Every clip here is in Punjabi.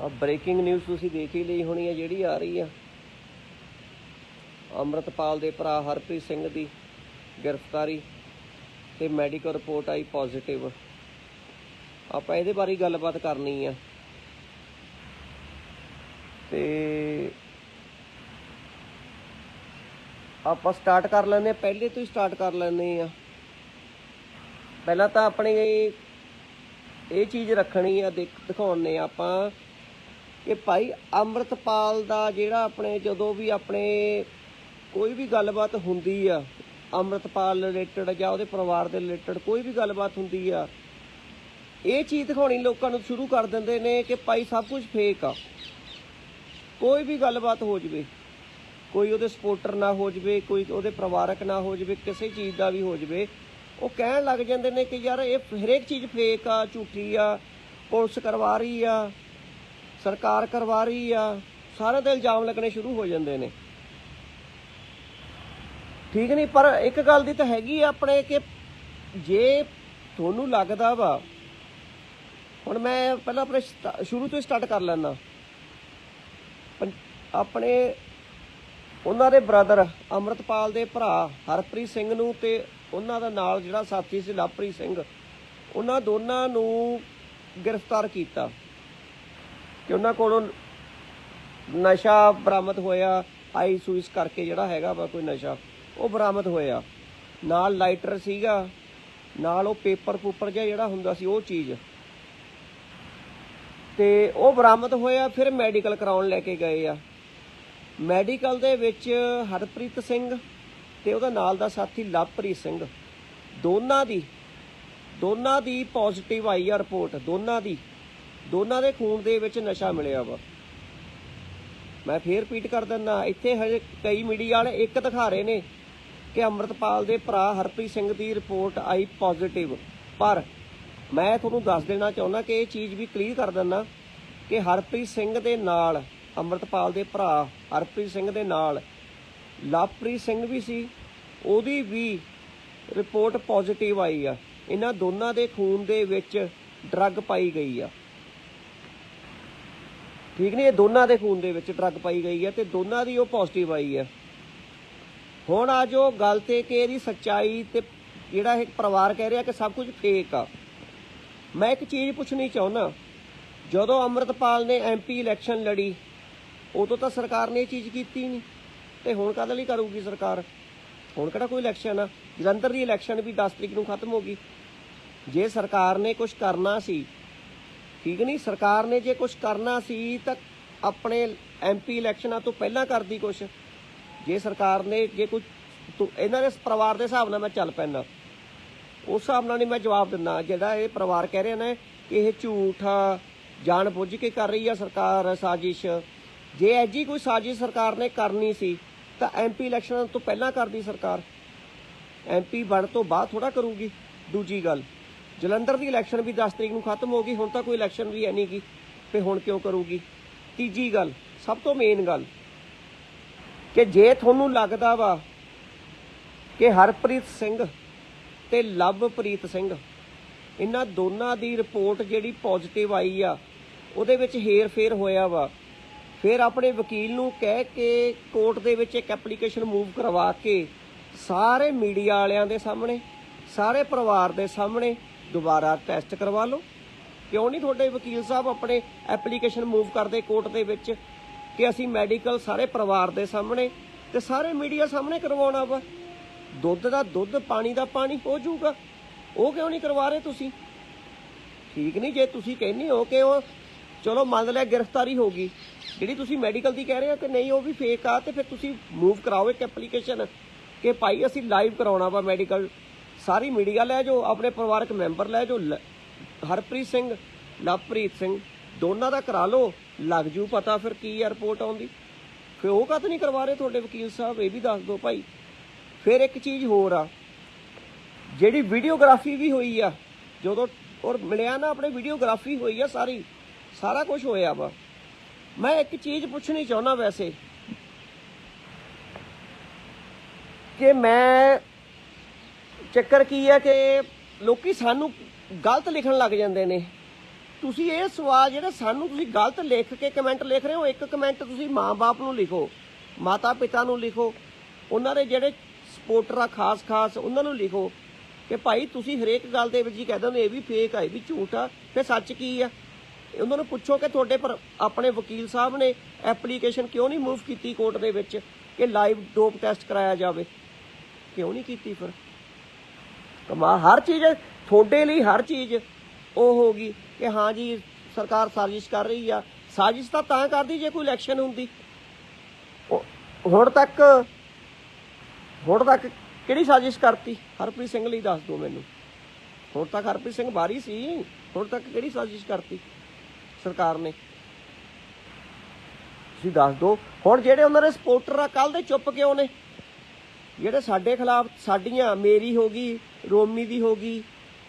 ਆ ਬ੍ਰੇਕਿੰਗ ਨਿਊਜ਼ ਤੁਸੀਂ ਦੇਖ ਹੀ ਲਈ ਹੋਣੀ ਹੈ ਜਿਹੜੀ ਆ ਰਹੀ ਆ। ਅੰਮ੍ਰਿਤਪਾਲ ਦੇ ਭਰਾ ਹਰਪ੍ਰੀਤ ਸਿੰਘ ਦੀ ਗ੍ਰਿਫਤਾਰੀ ਤੇ ਮੈਡੀਕਲ ਰਿਪੋਰਟ ਆਈ ਪੋਜ਼ਿਟਿਵ ਆਪਾਂ ਇਹਦੇ ਬਾਰੇ ਗੱਲਬਾਤ ਕਰਨੀ ਆ। ਤੇ ਆਪਾਂ ਸਟਾਰਟ ਕਰ ਲੈਂਦੇ ਹਾਂ ਪਹਿਲੇ ਤੋਂ ਹੀ ਸਟਾਰਟ ਕਰ ਲੈਂਦੇ ਆ। ਪਹਿਲਾਂ ਤਾਂ ਆਪਣੇ ਇਹ ਚੀਜ਼ ਰੱਖਣੀ ਆ, ਦੇਖ ਦਿਖਾਉਣੇ ਆਪਾਂ। ਕਿ ਭਾਈ ਅੰਮ੍ਰਿਤਪਾਲ ਦਾ ਜਿਹੜਾ ਆਪਣੇ ਜਦੋਂ ਵੀ ਆਪਣੇ ਕੋਈ ਵੀ ਗੱਲਬਾਤ ਹੁੰਦੀ ਆ, ਅੰਮ੍ਰਿਤਪਾਲ ਰਿਲੇਟਡ ਜਾਂ ਉਹਦੇ ਪਰਿਵਾਰ ਦੇ ਰਿਲੇਟਡ ਕੋਈ ਵੀ ਗੱਲਬਾਤ ਹੁੰਦੀ ਆ, ਇਹ ਚੀਜ਼ ਦਿਖਾਉਣੀ ਲੋਕਾਂ ਨੂੰ ਸ਼ੁਰੂ ਕਰ ਦਿੰਦੇ ਨੇ ਕਿ ਭਾਈ ਸਭ ਕੁਝ ਫੇਕ ਆ। ਕੋਈ ਵੀ ਗੱਲਬਾਤ ਹੋ ਜਵੇ, ਕੋਈ ਉਹਦੇ ਸਪੋਰਟਰ ਨਾ ਹੋ ਜਵੇ, ਕੋਈ ਉਹਦੇ ਪਰਿਵਾਰਕ ਨਾ ਹੋ ਜਵੇ, ਕਿਸੇ ਚੀਜ਼ ਦਾ ਵੀ ਹੋ ਜਵੇ, ਉਹ ਕਹਿਣ ਲੱਗ ਜਾਂਦੇ ਨੇ ਕਿ ਯਾਰ ਇਹ ਹਰੇਕ ਚੀਜ਼ ਫੇਕ ਆ, ਝੂਠੀ ਆ, ਪੁਲਿਸ ਕਰਵਾ ਰਹੀ ਆ ਸਰਕਾਰ ਕਰਵਾ ਰਹੀ ਆ, ਸਾਰੇ ਤੇ ਇਲਜ਼ਾਮ ਲੱਗਣੇ ਸ਼ੁਰੂ ਹੋ ਜਾਂਦੇ ਨੇ। ਠੀਕ ਨਹੀਂ, ਪਰ ਇੱਕ ਗੱਲ ਦੀ ਤਾਂ ਹੈਗੀ ਆਪਣੇ ਕਿ ਜੇ ਤੁਹਾਨੂੰ ਲੱਗਦਾ ਵਾ, ਹੁਣ ਮੈਂ ਪਹਿਲਾਂ ਆਪਣੇ ਸ਼ੁਰੂ ਤੋਂ ਸਟਾਰਟ ਕਰ ਲੈਣਾ ਆਪਣੇ ਉਹਨਾਂ ਦੇ ਬ੍ਰਦਰ, ਅਮਰਤਪਾਲ ਦੇ ਭਰਾ, ਹਰਪ੍ਰੀਤ ਸਿੰਘ ਨੂੰ ਤੇ ਉਹਨਾਂ ਦਾ ਨਾਲ ਜਿਹੜਾ ਸਾਥੀ ਸੀ ਲਵਪ੍ਰੀਤ ਸਿੰਘ, ਉਹਨਾਂ ਦੋਨਾਂ ਨੂੰ ਗ੍ਰਿਫਤਾਰ ਕੀਤਾ। ਕਿ ਉਹਨਾਂ ਕੋਲੋਂ ਨਸ਼ਾ ਬਰਾਮਦ ਹੋਇਆ, ਆਈ ਸੂਇਸ ਕਰਕੇ ਜਿਹੜਾ ਹੈਗਾ ਵਾ ਕੋਈ ਨਸ਼ਾ, ਉਹ ਬਰਾਮਦ ਹੋਇਆ। ਨਾਲ ਲਾਈਟਰ ਸੀਗਾ, ਨਾਲ ਉਹ ਪੇਪਰ ਪੂਪਰ ਜਿਹਾ ਜਿਹੜਾ ਹੁੰਦਾ ਸੀ ਉਹ ਚੀਜ਼। ਤੇ ਉਹ ਬਰਾਮਦ ਹੋਇਆ, ਫਿਰ ਮੈਡੀਕਲ ਕਰਾਉਣ ਲੈ ਕੇ ਗਏ ਆ। ਮੈਡੀਕਲ ਦੇ ਵਿੱਚ ਹਰਪ੍ਰੀਤ ਸਿੰਘ ਤੇ ਉਹਦਾ ਨਾਲ ਦਾ ਸਾਥੀ ਲਵਪ੍ਰੀਤ ਸਿੰਘ, ਦੋਨਾਂ ਦੀ ਦੋਨਾਂ ਦੀ ਪੋਜ਼ਿਟਿਵ ਆਈ ਆ ਰਿਪੋਰਟ ਦੋਨਾਂ ਦੀ। ਦੋਨਾਂ ਦੇ ਖੂਨ ਦੇ ਵਿੱਚ ਨਸ਼ਾ ਮਿਲਿਆ ਵਾ। ਮੈਂ ਫੇਰ ਰਿਪੀਟ ਕਰ ਦਿੰਦਾ, ਇੱਥੇ ਹਜੇ ਕਈ ਮੀਡੀਆ ਵਾਲੇ ਇੱਕ ਦਿਖਾ ਰਹੇ ਨੇ ਕਿ ਅੰਮ੍ਰਿਤਪਾਲ ਦੇ ਭਰਾ ਹਰਪ੍ਰੀਤ ਸਿੰਘ ਦੀ ਰਿਪੋਰਟ ਆਈ ਪੋਜ਼ਿਟਿਵ ਪਰ ਮੈਂ ਤੁਹਾਨੂੰ ਦੱਸ ਦੇਣਾ ਚਾਹੁੰਦਾ ਕਿ ਇਹ ਚੀਜ਼ ਵੀ ਕਲੀਅਰ ਕਰ ਦਿੰਦਾ ਕਿ ਹਰਪ੍ਰੀਤ ਸਿੰਘ ਦੇ ਨਾਲ, ਅੰਮ੍ਰਿਤਪਾਲ ਦੇ ਭਰਾ ਹਰਪ੍ਰੀਤ ਸਿੰਘ ਦੇ ਨਾਲ ਲਵਪ੍ਰੀਤ ਸਿੰਘ ਵੀ ਸੀ, ਉਹਦੀ ਵੀ ਰਿਪੋਰਟ ਪੋਜ਼ਿਟਿਵ ਆਈ ਆ। ਇਹਨਾਂ ਦੋਨਾਂ ਦੇ ਖੂਨ ਦੇ ਵਿੱਚ ਡਰੱਗ ਪਾਈ ਗਈ ਆ। ਠੀਕ ਨਹੀਂ, ਇਹ ਦੋਨਾਂ ਦੇ ਖੂਨ ਦੇ ਵਿੱਚ ਡਰੱਗ ਪਾਈ ਗਈ ਹੈ ਤੇ ਦੋਨਾਂ ਦੀ ਉਹ ਪੋਜ਼ਿਟਿਵ ਆਈ ਹੈ। ਹੁਣ ਆ ਜੋ ਗੱਲ ਤੇ ਕਿ ਇਹਦੀ ਸੱਚਾਈ ਤੇ ਜਿਹੜਾ ਇਹ ਪਰਿਵਾਰ ਕਹਿ ਰਿਹਾ ਕਿ ਸਭ ਕੁਝ ਫੇਕ ਆ। ਮੈਂ ਇੱਕ ਚੀਜ਼ ਪੁੱਛਣੀ ਚਾਹੁੰਦਾ, ਜਦੋਂ ਅੰਮ੍ਰਿਤਪਾਲ ਨੇ ਐਮਪੀ ਇਲੈਕਸ਼ਨ ਲੜੀ, ਉਦੋਂ ਤਾਂ ਸਰਕਾਰ ਨੇ ਇਹ ਚੀਜ਼ ਕੀਤੀ ਨਹੀਂ, ਤੇ ਹੁਣ ਕਦ ਲਈ ਕਰੂਗੀ ਸਰਕਾਰ? ਹੁਣ ਕਿਹੜਾ ਕੋਈ ਇਲੈਕਸ਼ਨ ਆ? ਜਲੰਧਰ ਦੀ ਇਲੈਕਸ਼ਨ ਵੀ 10 ਤਰੀਕ ਨੂੰ ਖਤਮ ਹੋ ਗਈ। ਜੇ ਸਰਕਾਰ ਨੇ ਕੁਝ ਕਰਨਾ ਸੀ ਠੀਕ ਨਹੀਂ? ਸਰਕਾਰ ਨੇ ਜੇ ਕੁਝ ਕਰਨਾ ਸੀ ਤਾਂ ਆਪਣੇ ਐਮਪੀ ਇਲੈਕਸ਼ਨਾਂ ਤੋਂ ਪਹਿਲਾਂ ਕਰਦੀ ਕੁਝ ਜੇ ਸਰਕਾਰ ਨੇ ਜੇ ਕੋਈ ਇਹਨਾਂ ਦੇ ਪਰਿਵਾਰ ਦੇ ਹਿਸਾਬ ਨਾਲ ਮੈਂ ਚੱਲ ਪੈਣਾ ਉਸ ਹਿਸਾਬ ਨਾਲ ਨਹੀਂ ਮੈਂ ਜਵਾਬ ਦਿੰਦਾ। ਜਿਹੜਾ ਇਹ ਪਰਿਵਾਰ ਕਹਿ ਰਹੇ ਨੇ ਕਿ ਇਹ ਝੂਠ ਆ, ਜਾਣ ਬੁੱਝ ਕੇ ਕਰ ਰਹੀ ਆ ਸਰਕਾਰ ਸਾਜ਼ਿਸ਼। ਜੇ ਐਜੀ ਕੋਈ ਸਾਜ਼ਿਸ਼ ਸਰਕਾਰ ਨੇ ਕਰਨੀ ਸੀ, ਤਾਂ ਐਮਪੀ ਇਲੈਕਸ਼ਨਾਂ ਤੋਂ ਪਹਿਲਾਂ ਕਰਦੀ ਸਰਕਾਰ। ਐਮਪੀ ਬਣ ਤੋਂ ਬਾਅਦ ਥੋੜਾ ਕਰੂਗੀ। ਦੂਜੀ ਗੱਲ। ਜਲੰਧਰ ਦੀ ਇਲੈਕਸ਼ਨ ਵੀ 10 ਤਰੀਕ ਨੂੰ ਖਤਮ ਹੋ ਗਈ, ਹੁਣ ਤਾਂ ਕੋਈ ਇਲੈਕਸ਼ਨ ਵੀ ਹੈ ਨਹੀਂ ਗੀ, ਤੇ ਹੁਣ ਕਿਉਂ ਕਰੂਗੀ? ਤੀਜੀ ਗੱਲ, ਸਭ ਤੋਂ ਮੇਨ ਗੱਲ, ਕਿ ਜੇ ਤੁਹਾਨੂੰ ਲੱਗਦਾ ਵਾ ਕਿ ਹਰਪ੍ਰੀਤ ਸਿੰਘ ਤੇ ਲਵਪ੍ਰੀਤ ਸਿੰਘ, ਇਹਨਾਂ ਦੋਨਾਂ ਦੀ ਰਿਪੋਰਟ ਜਿਹੜੀ ਪੋਜ਼ਿਟਿਵ ਆਈ ਆ, ਉਹਦੇ ਵਿੱਚ ਹੇਰ-ਫੇਰ ਹੋਇਆ ਵਾ, ਫਿਰ ਆਪਣੇ ਵਕੀਲ ਨੂੰ ਕਹਿ ਕੇ ਕੋਰਟ ਦੇ ਵਿੱਚ ਇੱਕ ਐਪਲੀਕੇਸ਼ਨ ਮੂਵ ਕਰਵਾ ਕੇ ਸਾਰੇ ਮੀਡੀਆ ਵਾਲਿਆਂ ਦੇ ਸਾਹਮਣੇ, ਸਾਰੇ ਪਰਿਵਾਰ ਦੇ ਸਾਹਮਣੇ ਦੁਬਾਰਾ ਟੈਸਟ ਕਰਵਾ ਲਓ। ਕਿਉਂ ਨਹੀਂ ਤੁਹਾਡੇ ਵਕੀਲ ਸਾਹਿਬ ਆਪਣੇ ਐਪਲੀਕੇਸ਼ਨ ਮੂਵ ਕਰਦੇ ਕੋਰਟ ਦੇ ਵਿੱਚ ਕਿ ਅਸੀਂ ਮੈਡੀਕਲ ਸਾਰੇ ਪਰਿਵਾਰ ਦੇ ਸਾਹਮਣੇ ਤੇ ਸਾਰੇ ਮੀਡੀਆ ਸਾਹਮਣੇ ਕਰਵਾਉਣਾ ਵਾ? ਦੁੱਧ ਦਾ ਦੁੱਧ, ਪਾਣੀ ਦਾ ਪਾਣੀ ਹੋ ਜਾਊਗਾ। ਉਹ ਕਿਉਂ ਨਹੀਂ ਕਰਵਾ ਰਹੇ ਤੁਸੀਂ? ਠੀਕ ਨਹੀਂ, ਜੇ ਤੁਸੀਂ ਕਹਿੰਦੇ ਹੋ ਕਿ ਉਹ ਚਲੋ ਮੰਨ ਲਿਆ ਗ੍ਰਿਫਤਾਰੀ ਹੋ ਗਈ। ਜਿਹੜੀ ਤੁਸੀਂ ਮੈਡੀਕਲ ਦੀ ਕਹਿ ਰਹੇ ਹੋ ਕਿ ਨਹੀਂ, ਉਹ ਵੀ ਫੇਕ ਆ ਤੇ ਫਿਰ ਤੁਸੀਂ ਮੂਵ ਕਰਾਓ ਇੱਕ ਐਪਲੀਕੇਸ਼ਨ ਕਿ ਭਾਈ ਅਸੀਂ ਲਾਈਵ ਕਰਾਉਣਾ ਵਾ ਮੈਡੀਕਲ ਸਾਰੀ ਮੀਡੀਆ ਲੈ ਜਾਓ, ਆਪਣੇ ਪਰਿਵਾਰਕ ਮੈਂਬਰ ਲੈ ਜਾਓ, ਲ- ਹਰਪ੍ਰੀਤ ਸਿੰਘ, ਲਵਪ੍ਰੀਤ ਸਿੰਘ, ਦੋਨਾਂ ਦਾ ਕਰਾ ਲਓ, ਲੱਗ ਜੂ ਪਤਾ ਫਿਰ ਕੀ ਆ ਰਿਪੋਰਟ ਆਉਂਦੀ ਫਿਰ ਉਹ ਕਦ ਨਹੀਂ ਕਰਵਾ ਰਹੇ ਤੁਹਾਡੇ ਵਕੀਲ ਸਾਹਿਬ, ਇਹ ਵੀ ਦੱਸ ਦਿਓ ਭਾਈ। ਫਿਰ ਇੱਕ ਚੀਜ਼ ਹੋਰ ਆ, ਜਿਹੜੀ ਵੀਡੀਓਗ੍ਰਾਫੀ ਵੀ ਹੋਈ ਆ, ਜਦੋਂ ਔਰ ਮਿਲਿਆ ਨਾ ਆਪਣੇ ਵੀਡੀਓਗ੍ਰਾਫੀ ਹੋਈ ਆ ਸਾਰੀ, ਸਾਰਾ ਕੁਝ ਹੋਇਆ ਵਾ। ਮੈਂ ਇੱਕ ਚੀਜ਼ ਪੁੱਛਣੀ ਚਾਹੁੰਦਾ ਵੈਸੇ, ਕਿ ਮੈਂ ਚੱਕਰ ਕੀ ਹੈ ਕਿ ਲੋਕੀ ਸਾਨੂੰ ਗਲਤ ਲਿਖਣ ਲੱਗ ਜਾਂਦੇ ਨੇ। ਤੁਸੀਂ ਇਹ ਸਵਾਲ ਜਿਹੜੇ ਸਾਨੂੰ ਤੁਸੀਂ ਗਲਤ ਲਿਖ ਕੇ ਕਮੈਂਟ ਲਿਖ ਰਹੇ ਹੋ, ਇੱਕ ਕਮੈਂਟ ਤੁਸੀਂ ਮਾਂ-ਬਾਪ ਨੂੰ ਲਿਖੋ ਮਾਤਾ ਪਿਤਾ ਨੂੰ ਲਿਖੋ, ਉਹਨਾਂ ਦੇ ਜਿਹੜੇ ਸਪੋਰਟਰ ਆ ਖਾਸ-ਖਾਸ, ਉਹਨਾਂ ਨੂੰ ਲਿਖੋ ਕਿ ਭਾਈ ਤੁਸੀਂ ਹਰੇਕ ਗੱਲ ਦੇ ਵਿੱਚ ਹੀ ਕਹਿ ਦਿੰਦੇ ਇਹ ਵੀ ਫੇਕ ਆ, ਇਹ ਵੀ ਝੂਠ ਆ, ਫਿਰ ਸੱਚ ਕੀ ਆ? ਉਹਨਾਂ ਨੂੰ ਪੁੱਛੋ ਕਿ ਤੁਹਾਡੇ ਪਰ ਆਪਣੇ ਵਕੀਲ ਸਾਹਿਬ ਨੇ ਐਪਲੀਕੇਸ਼ਨ ਕਿਉਂ ਨਹੀਂ ਮੂਵ ਕੀਤੀ ਕੋਰਟ ਦੇ ਵਿੱਚ ਕਿ ਲਾਈਵ ਡੋਪ ਟੈਸਟ ਕਰਾਇਆ ਜਾਵੇ? ਕਿਉਂ ਨਹੀਂ ਕੀਤੀ ਫਿਰ? ਕਮਾ ਹਰ ਚੀਜ਼, ਤੁਹਾਡੇ ਲਈ ਹਰ ਚੀਜ਼ ਉਹ ਹੋਗੀ ਕਿ ਹਾਂ ਜੀ, ਸਰਕਾਰ ਸਾਜ਼ਿਸ਼ ਕਰ ਰਹੀ ਆ। ਸਾਜ਼ਿਸ਼ ਤਾਂ ਤਾਂ ਕਰਦੀ ਜੇ ਕੋਈ ਇਲੈਕਸ਼ਨ ਹੁੰਦੀ। ਹੁਣ ਤੱਕ ਹੁਣ ਤੱਕ ਕਿਹੜੀ ਸਾਜ਼ਿਸ਼ ਕਰਤੀ? ਹਰਪ੍ਰੀਤ ਸਿੰਘ ਲਈ ਦੱਸ ਦਿਓ ਮੈਨੂੰ। ਹੁਣ ਤੱਕ ਹਰਪ੍ਰੀਤ ਸਿੰਘ ਬਾਰੀ ਸੀ। ਹੁਣ ਤੱਕ ਕਿਹੜੀ ਸਾਜ਼ਿਸ਼ ਕਰਤੀ ਸਰਕਾਰ ਨੇ? ਤੁਸੀਂ ਦੱਸ ਦਿਓ। ਹੁਣ ਜਿਹੜੇ ਉਹਨਾਂ ਦੇ ਸਪੋਰਟਰ ਆ ਕੱਲ ਦੇ ਚੁੱਪ ਕਿਉਂ ਨੇ? ਜਿਹੜੇ ਸਾਡੇ ਖਿਲਾਫ ਸਾਡੀਆਂ ਮੇਰੀ ਹੋ ਗਈ ਰੋਮੀ ਦੀ ਹੋ ਗਈ।